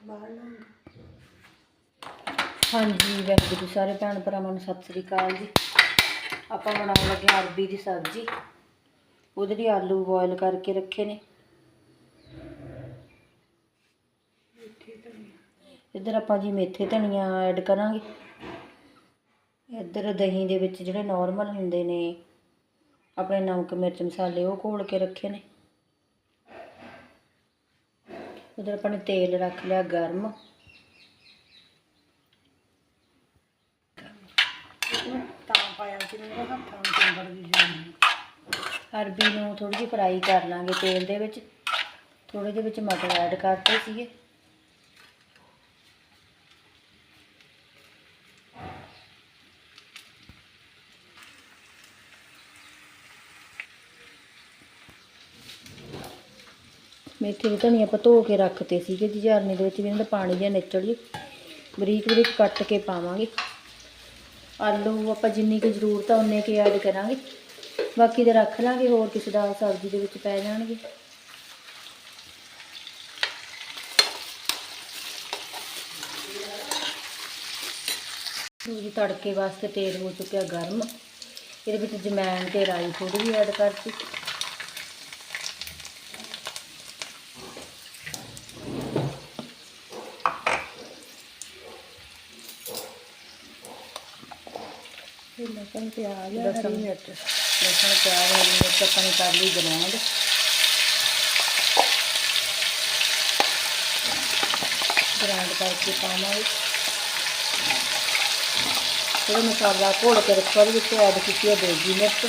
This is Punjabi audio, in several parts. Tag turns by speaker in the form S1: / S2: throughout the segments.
S1: ਬਾਹਰ
S2: ਹਾਂਜੀ ਵਾਹਿਗੁਰੂ ਸਾਰੇ ਭੈਣ ਭਰਾਵਾਂ ਨੂੰ ਸਤਿ ਸ੍ਰੀ ਅਕਾਲ ਜੀ। ਆਪਾਂ ਬਣਾਉਣ ਲੱਗੇ ਅਰਬੀ ਦੀ ਸਬਜ਼ੀ। ਉਹਦੇ ਲਈ ਆਲੂ ਬੋਇਲ ਕਰਕੇ ਰੱਖੇ ਨੇ। ਇੱਧਰ ਆਪਾਂ ਜੀ ਮੇਥੇ ਧਨੀਆ ਐਡ ਕਰਾਂਗੇ। ਇੱਧਰ ਦਹੀਂ ਦੇ ਵਿੱਚ ਜਿਹੜੇ ਨਾਰਮਲ ਹੁੰਦੇ ਨੇ ਆਪਣੇ ਨਮਕ ਮਿਰਚ ਮਸਾਲੇ ਉਹ ਘੋਲ ਕੇ ਰੱਖੇ ਨੇ। ਉਧਰ ਆਪਾਂ ਨੇ ਤੇਲ ਰੱਖ ਲਿਆ ਗਰਮ।
S1: ਤਾਂ ਪਾਇਆ ਸੀ ਮੇਰੇ ਹੱਥਾਂ ਨੂੰ ਚੰਬੜ ਵੀ ਜਾਂਦੀ
S2: ਅਰਬੀ ਨੂੰ ਥੋੜੀ ਜਿਹੀ ਫਰਾਈ ਕਰ ਲਾਂਗੇ ਤੇਲ ਦੇ ਵਿੱਚ। ਥੋੜੇ ਜਿਹੇ ਵਿੱਚ ਮਟਰ ਐਡ ਕਰਤੇ ਸੀਗੇ। ਮੇਥੇ ਦੇ ਧਨੀਆ ਆਪਾਂ ਧੋ ਕੇ ਰੱਖਤੇ ਸੀਗੇ ਜੀ, ਝਾਰਨੀ ਦੇ ਵਿੱਚ ਵੀ ਇਹਨਾਂ ਦਾ ਪਾਣੀ ਜਿਹਾ ਨਿਚੜ ਜੇ। ਬਰੀਕ ਬਰੀਕ ਕੱਟ ਕੇ ਪਾਵਾਂਗੇ। ਆਲੂ ਆਪਾਂ ਜਿੰਨੀ ਕੁ ਜ਼ਰੂਰਤ ਆ ਉਨੇ ਕੁ ਐਡ ਕਰਾਂਗੇ। ਬਾਕੀ ਦੇ ਰੱਖ ਲਾਂਗੇ, ਹੋਰ ਕਿਸੇ ਦਾ ਸਬਜ਼ੀ ਦੇ ਵਿੱਚ ਪੈ ਜਾਣਗੇ। ਜੀ ਤੜਕੇ ਵਾਸਤੇ ਤੇਲ ਹੋ ਚੁੱਕਿਆ ਗਰਮ। ਇਹਦੇ ਵਿੱਚ ਜਮੈਣ ਤੇ ਰਾਈ ਥੋੜੀ ਜਿਹੀ ਐਡ ਕਰਤੀ।
S1: ਲਸਣ ਪਿਆਜ਼
S2: ਲਸਣ
S1: ਹਰੀ ਮਿਰਚ।
S2: ਲਸਣ ਪਿਆਜ਼ ਹਰੀ ਮਿਰਚ ਆਪਾਂ ਨੇ ਕਰ ਲਈ ਗਰਾਉਂਡ ਗ੍ਰਾਈਂਡ ਕਰਕੇ ਪਾਵਾਂਗੇ। ਥੋੜਾ ਮਸਾਲਾ ਘੋਲ ਕੇ ਰੱਖਿਆ ਉਹਦੇ ਵਿੱਚ ਐਡ ਕੀਤੀ ਹੈ ਦੇਗੀ ਮਿਰਚ।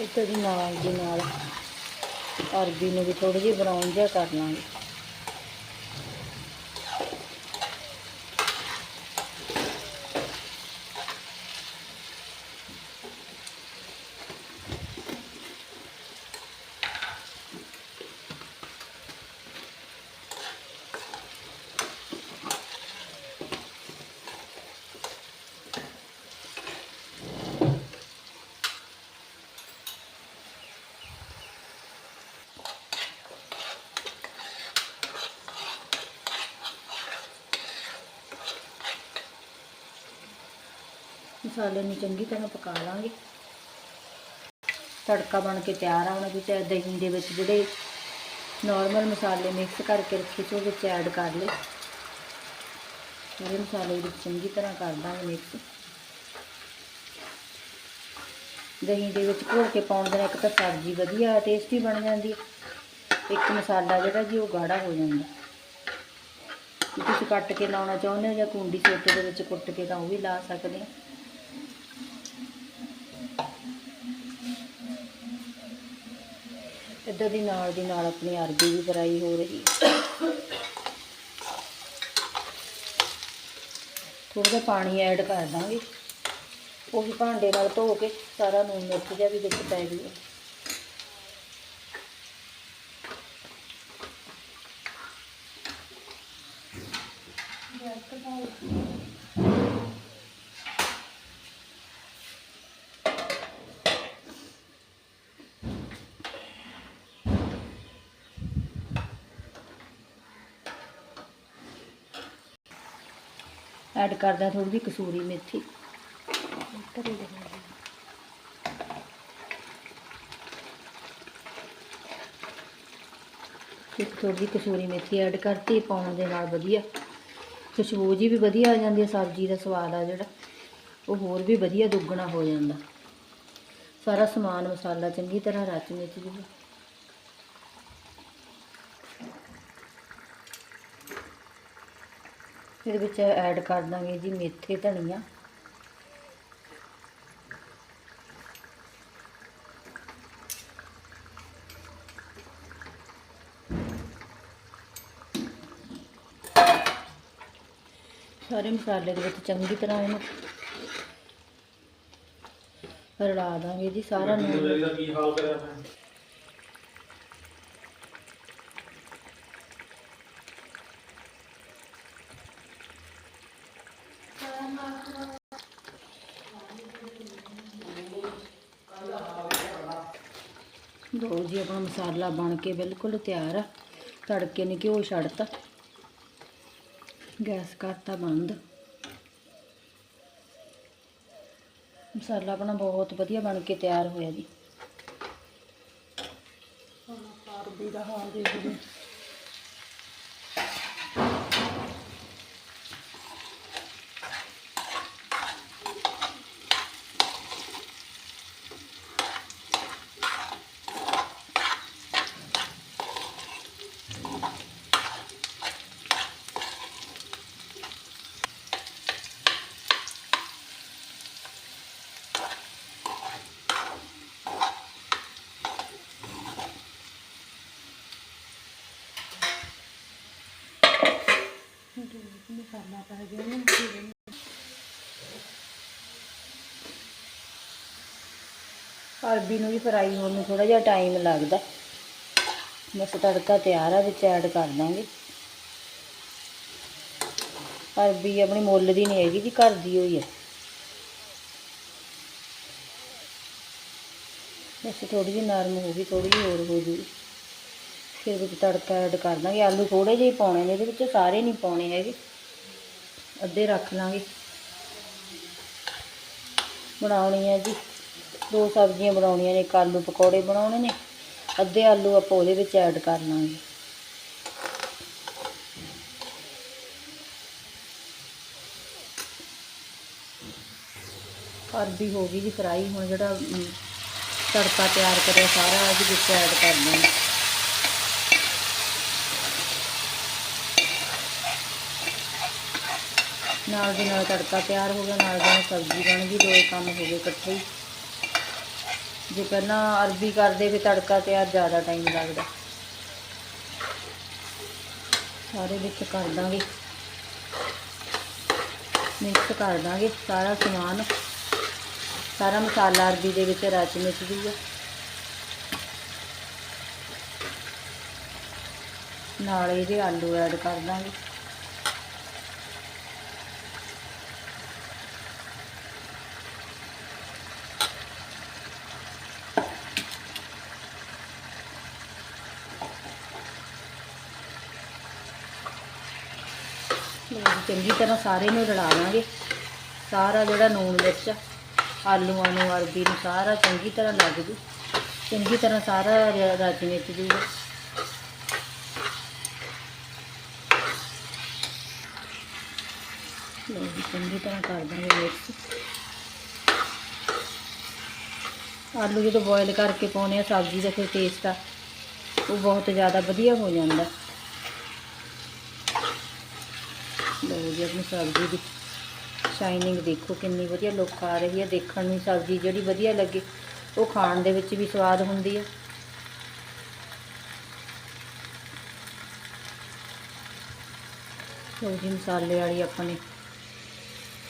S2: ਇੱਥੇ ਦੀ ਨਾਲ ਦੀ ਨਾਲ ਅਰਬੀ ਨੂੰ ਵੀ ਥੋੜੀ ਜਿਹੀ ਬਰਾਊਨ ਜਿਹਾ ਕਰ ਲਾਂਗੇ। ਮਸਾਲੇ ਨੂੰ ਚੰਗੀ ਤਰ੍ਹਾਂ ਪਕਾ ਲਾਂਗੇ। ਤੜਕਾ ਬਣ ਕੇ ਤਿਆਰ ਆ ਹੁਣ ਵਿੱਚ ਦਹੀਂ ਦੇ ਵਿੱਚ ਜਿਹੜੇ ਨਾਰਮਲ ਮਸਾਲੇ ਮਿਕਸ ਕਰਕੇ ਰੱਖੇ ਸੀ, ਉਹ ਵਿੱਚ ਐਡ ਕਰ ਲਏ। ਸਾਰੇ ਮਸਾਲੇ ਵਿੱਚ ਚੰਗੀ ਤਰ੍ਹਾਂ ਕਰ ਦਾਂਗੇ ਮਿਕਸ ਦਹੀਂ ਦੇ ਵਿੱਚ ਘੋਲ ਕੇ ਪਾਉਣ ਦੇ ਨਾਲ ਇੱਕ ਤਾਂ ਸਬਜ਼ੀ ਵਧੀਆ ਟੇਸਟੀ ਬਣ ਜਾਂਦੀ ਹੈ ਇੱਕ ਮਸਾਲਾ ਜਿਹੜਾ ਜੀ ਉਹ ਗਾੜਾ ਹੋ ਜਾਂਦਾ। ਤੁਸੀਂ ਕੱਟ ਕੇ ਲਾਉਣਾ ਚਾਹੁੰਦੇ ਹੋ ਜਾਂ ਕੁੰਡੀ ਸੋਟੇ ਦੇ ਵਿੱਚ ਕੁੱਟ ਕੇ ਤਾਂ ਉਹ ਵੀ ਲਾ ਸਕਦੇ ਹੋ। ਇੱਦਾਂ ਦੀ ਨਾਲ ਦੀ ਨਾਲ ਆਪਣੀ ਅਰਬੀ ਵੀ ਫਰਾਈ ਹੋ ਰਹੀ। ਹੈ ਥੋੜਾ ਜਿਹਾ ਪਾਣੀ ਐਡ ਕਰ ਦਾਂਗੇ। ਉਹ ਵੀ ਭਾਂਡੇ ਨਾਲ ਧੋ ਕੇ ਸਾਰਾ ਨੂਨ ਮਿਰਚ ਜਿਹਾ ਵੀ ਵਿੱਚ ਪੈ ਜੂਗਾ ਐਡ ਕਰਦਾ ਥੋੜੀ ਜਿਹੀ ਕਸੂਰੀ ਮੇਥੀ।
S1: ਧਰੀ ਦੇ
S2: ਇੱਕ ਥੋੜੀ ਜਿਹੀ ਕਸੂਰੀ ਮੇਥੀ ਐਡ ਕਰਤੀ, ਪਾਉਣ ਦੇ ਨਾਲ ਵਧੀਆ। ਖੁਸ਼ਬੂ ਜੀ ਵੀ ਵਧੀਆ ਆ ਜਾਂਦੀ ਹੈ ਸਬਜ਼ੀ ਦਾ ਸਵਾਦ ਆ ਜਿਹੜਾ। ਉਹ ਹੋਰ ਵੀ ਵਧੀਆ ਦੁੱਗਣਾ ਹੋ ਜਾਂਦਾ। ਸਾਰਾ ਸਮਾਨ ਮਸਾਲਾ ਚੰਗੀ ਤਰ੍ਹਾਂ ਰਚ ਮਿਚ ਜੂਗਾ ਇਹਦੇ ਵਿੱਚ ਐਡ ਕਰ ਦਾਂਗੇ ਜੀ ਮੇਥੇ ਧਨੀਆ। ਸਾਰੇ ਮਸਾਲੇ ਦੇ ਵਿੱਚ ਚੰਗੀ ਤਰ੍ਹਾਂ ਇਹਨੂੰ ਰਲਾ ਦਾਂਗੇ ਜੀ, ਸਾਰਾ ਨੂਨ
S3: ਦਾ ਕੀ ਹਾਲ ਕਰਿਆ ਮੈਂ
S2: ਲੋ ਜੀ ਆਪਣਾ ਮਸਾਲਾ ਬਣ ਕੇ ਬਿਲਕੁਲ ਤਿਆਰ ਆ। ਤੜਕੇ ਨੇ ਘਿਓ ਛੱਡਤਾ। ਗੈਸ ਕਰਤਾ ਬੰਦ। ਮਸਾਲਾ ਆਪਣਾ ਬਹੁਤ ਵਧੀਆ ਬਣ ਕੇ ਤਿਆਰ ਹੋਇਆ ਜੀ।
S1: ਹੁਣ ਅਰਬੀ ਦਾ ਹਾਲ ਦੇਖਦੇ ਮਸਾਲਾ ਪੈ ਗਿਆ ਨਾ
S2: ਅਰਬੀ ਨੂੰ ਵੀ ਫਰਾਈ ਹੋਣ ਨੂੰ ਥੋੜਾ ਜਿਹਾ ਟਾਈਮ ਲੱਗਦਾ। ਬਸ ਤੜਕਾ ਤਿਆਰ ਆ, ਵਿੱਚ ਐਡ ਕਰ ਦਾਂਗੇ। ਅਰਬੀ ਆਪਣੀ ਮੁੱਲ ਦੀ ਨਹੀਂ ਹੈਗੀ ਜੀ, ਘਰ ਦੀ ਹੋਈ ਹੈ ਬਸ ਥੋੜੀ ਜਿਹੀ ਨਰਮ ਹੋ ਗਈ ਥੋੜੀ ਜਿਹੀ ਹੋਰ ਹੋ ਜੂਗੀ। ਫਿਰ ਵਿੱਚ ਤੜਕਾ ਐਡ ਕਰ ਦਾਂਗੇ। ਆਲੂ ਥੋੜੇ ਜਿਹੇ ਪਾਉਣੇ ਨੇ, ਇਹਦੇ ਵਿੱਚ ਸਾਰੇ ਨਹੀਂ ਪਾਉਣੇ ਹੈਗੇ। ਅੱਧੇ ਰੱਖ ਲਾਂਗੇ। ਬਣਾਉਣੀ ਹੈ ਜੀ। ਦੋ ਸਬਜ਼ੀਆਂ ਬਣਾਉਣੀਆਂ ਨੇ, ਇੱਕ ਆਲੂ ਪਕੌੜੇ ਬਣਾਉਣੇ ਨੇ। ਅੱਧੇ ਆਲੂ ਆਪਾਂ ਉਹਦੇ ਵਿੱਚ ਐਡ ਕਰ ਲਾਂਗੇ। ਅਰਬੀ ਹੋ ਗਈ ਜੀ ਫਰਾਈ ਹੁਣ ਜਿਹੜਾ ਤੜਕਾ ਤਿਆਰ ਕਰਿਆ ਸਾਰਾ, ਇਹਦੇ ਵਿੱਚ ਐਡ ਕਰ ਦਾਂਗੇ। ਨਾਲ ਦੀ ਨਾਲ ਤੜਕਾ ਤਿਆਰ ਹੋ ਗਿਆ, ਨਾਲ ਦੀ ਨਾਲ ਸਬਜ਼ੀ ਬਣ ਗਈ ਦੋਏ ਕੰਮ ਹੋ ਗਏ ਇਕੱਠੇ ਹੀ। ਜੇ ਪਹਿਲਾਂ ਅਰਬੀ ਕਰਦੇ ਵੀ ਤੜਕਾ ਤਿਆਰ ਜ਼ਿਆਦਾ ਟਾਈਮ ਲੱਗਦਾ। ਸਾਰੇ ਵਿੱਚ ਕਰ ਦਾਂਗੇ। ਮਿਕਸ ਕਰ ਦਾਂਗੇ ਸਾਰਾ ਸਮਾਨ। ਸਾਰਾ ਮਸਾਲਾ ਅਰਬੀ ਦੇ ਵਿੱਚ ਰਚ ਮਿਚ ਜੂਗਾ ਨਾਲ ਇਹਦੇ ਆਲੂ ਐਡ ਕਰ ਦਾਂਗੇ ਲਓ ਜੀ, ਚੰਗੀ ਤਰ੍ਹਾਂ ਸਾਰੇ ਨੂੰ ਰਲਾ ਲਾਂਗੇ। ਸਾਰਾ ਜਿਹੜਾ ਨੂਣ ਮਿਰਚ ਆ, ਆਲੂਆਂ ਨੂੰ ਅਰਬੀ ਨੂੰ ਸਾਰਾ ਚੰਗੀ ਤਰ੍ਹਾਂ ਲੱਗ ਜੂ। ਚੰਗੀ ਤਰ੍ਹਾਂ ਸਾਰਾ ਰ- ਰਚ ਮਿਚ ਜੂਗਾ ਲਓ ਜੀ, ਚੰਗੀ ਤਰ੍ਹਾਂ ਕਰ ਦਾਂਗੇ ਮਿਕਸ ਆਲੂ ਜਦੋਂ ਬੋਇਲ ਕਰਕੇ ਪਾਉਣੇ ਆ ਸਬਜ਼ੀ ਦਾ ਫਿਰ ਟੇਸਟ ਆ ਉਹ ਬਹੁਤ ਜ਼ਿਆਦਾ ਵਧੀਆ ਹੋ ਜਾਂਦਾ। ਲਓ ਜੀ ਆਪਣੀ ਸਬਜ਼ੀ ਦੀ। ਸ਼ਾਈਨਿੰਗ ਦੇਖੋ ਕਿੰਨੀ ਵਧੀਆ ਲੁੱਕ ਆ ਰਹੀ ਹੈ। ਦੇਖਣ ਨੂੰ ਸਬਜ਼ੀ ਜਿਹੜੀ ਵਧੀਆ ਲੱਗੇ, ਉਹ ਖਾਣ ਦੇ ਵਿੱਚ ਵੀ ਸਵਾਦ ਹੁੰਦੀ ਹੈ। ਲਓ ਜੀ, ਮਸਾਲੇ ਵਾਲੀ ਆਪਾਂ ਨੇ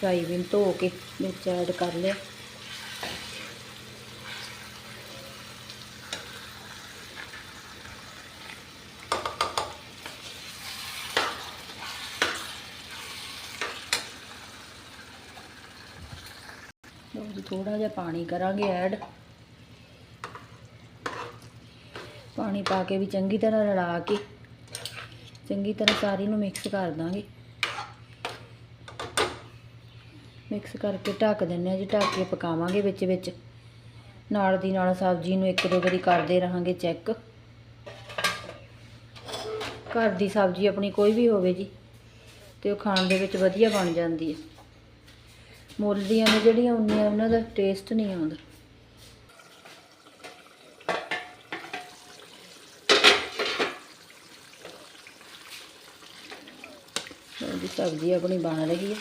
S2: ਸੋਇਆਬੀਨ ਧੋ ਕੇ ਵਿੱਚ ਐਡ ਕਰ ਲਿਆ ਲਓ ਜੀ ਥੋੜਾ ਜਿਹਾ ਪਾਣੀ ਕਰਾਂਗੇ ਐਡ। ਪਾਣੀ ਪਾ ਕੇ ਵੀ ਚੰਗੀ ਤਰ੍ਹਾਂ ਰਲਾ ਕੇ, ਚੰਗੀ ਤਰ੍ਹਾਂ ਸਾਰੀ ਨੂੰ ਮਿਕਸ ਕਰ ਦਾਂਗੇ। ਮਿਕਸ ਕਰਕੇ ਢੱਕ ਦਿੰਨੇ ਆ ਜੀ, ਢੱਕ ਕੇ ਪਕਾਵਾਂਗੇ ਵਿੱਚ ਵਿੱਚ। ਨਾਲ ਦੀ ਨਾਲ ਸਬਜ਼ੀ ਨੂੰ ਇੱਕ ਦੋ ਵਾਰੀ ਕਰਦੇ ਰਹਾਂਗੇ ਚੈੱਕ ਘਰ ਦੀ ਸਬਜ਼ੀ ਆਪਣੀ ਕੋਈ ਵੀ ਹੋਵੇ ਜੀ, ਤੇ ਉਹ ਖਾਣ ਦੇ ਵਿੱਚ ਵਧੀਆ ਬਣ ਜਾਂਦੀ ਹੈ। ਮੁੱਲ ਦੀਆਂ ਨੇ ਜਿਹੜੀਆਂ ਉਨੀਆਂ, ਉਹਨਾਂ ਦਾ ਟੇਸਟ ਨਹੀਂ ਆਉਂਦਾ। ਸਬਜ਼ੀ ਆਪਣੀ ਬਣ ਰਹੀ ਹੈ।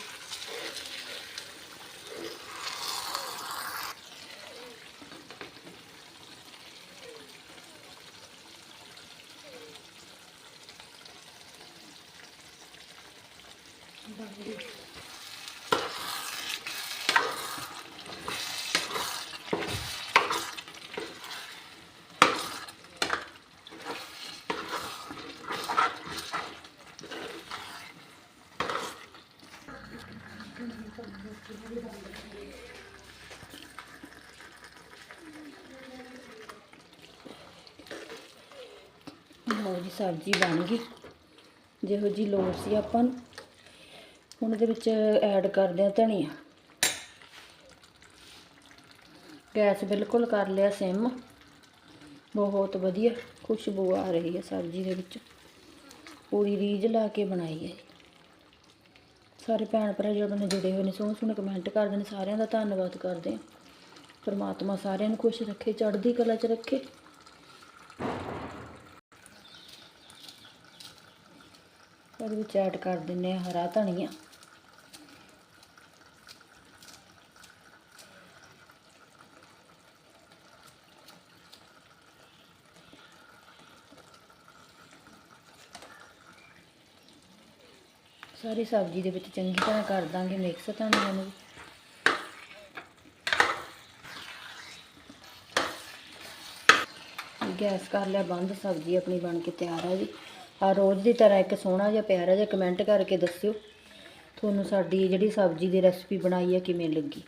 S2: ਸਬਜ਼ੀ ਬਣ ਗਈ। ਜਿਹੋ ਜੀ ਲੋੜ ਸੀ ਆਪਾਂ ਨੂੰ। ਹੁਣ ਇਹਦੇ ਵਿੱਚ ਐਡ ਕਰਦੇ ਆ ਧਨੀਆ। ਗੈਸ ਬਿਲਕੁਲ ਕਰ ਲਿਆ ਸਿਮ। ਬਹੁਤ ਵਧੀਆ ਖੁਸ਼ਬੂ ਆ ਰਹੀ ਹੈ ਸਬਜ਼ੀ ਦੇ ਵਿੱਚ। ਪੂਰੀ ਰੀਝ ਲਾ ਕੇ ਬਣਾਈ ਹੈ। ਸਾਰੇ ਭੈਣ ਭਰਾ ਜਿਹੜੇ ਨੇ ਜੁੜੇ ਹੋਏ ਨੇ, ਸੋਹਣੇ ਸੋਹਣੇ ਕਮੈਂਟ ਕਰਦੇ ਨੇ, ਸਾਰਿਆਂ ਦਾ ਧੰਨਵਾਦ ਕਰਦੇ ਹਾਂ। ਪਰਮਾਤਮਾ ਸਾਰਿਆਂ ਨੂੰ ਖੁਸ਼ ਰੱਖੇ, ਚੜ੍ਹਦੀ ਕਲਾ 'ਚ ਰੱਖੇ। ਉਹਦੇ ਵਿੱਚ ਐਡ ਕਰ ਦਿੰਨੇ ਆ ਹਰਾ ਧਨੀਆ ਸਾਰੀ ਸਬਜ਼ੀ ਦੇ ਵਿੱਚ ਚੰਗੀ ਤਰ੍ਹਾਂ ਕਰ ਦਾਂਗੇ ਮਿਕਸ ਧਨੀਆ ਨੂੰ ਗੈਸ ਕਰ ਲਿਆ, ਬੰਦ ਸਬਜ਼ੀ ਆਪਣੀ ਬਣ ਕੇ ਤਿਆਰ ਹੈ ਜੀ। ਆ ਰੋਜ਼ ਦੀ ਤਰ੍ਹਾਂ ਇੱਕ ਸੋਹਣਾ ਜਿਹਾ ਪਿਆਰਾ ਜਿਹਾ ਕਮੈਂਟ ਕਰਕੇ ਦੱਸਿਓ। ਤੁਹਾਨੂੰ ਸਾਡੀ ਜਿਹੜੀ ਸਬਜ਼ੀ ਦੀ ਰੈਸਪੀ ਬਣਾਈ ਹੈ ਕਿਵੇਂ ਲੱਗੀ?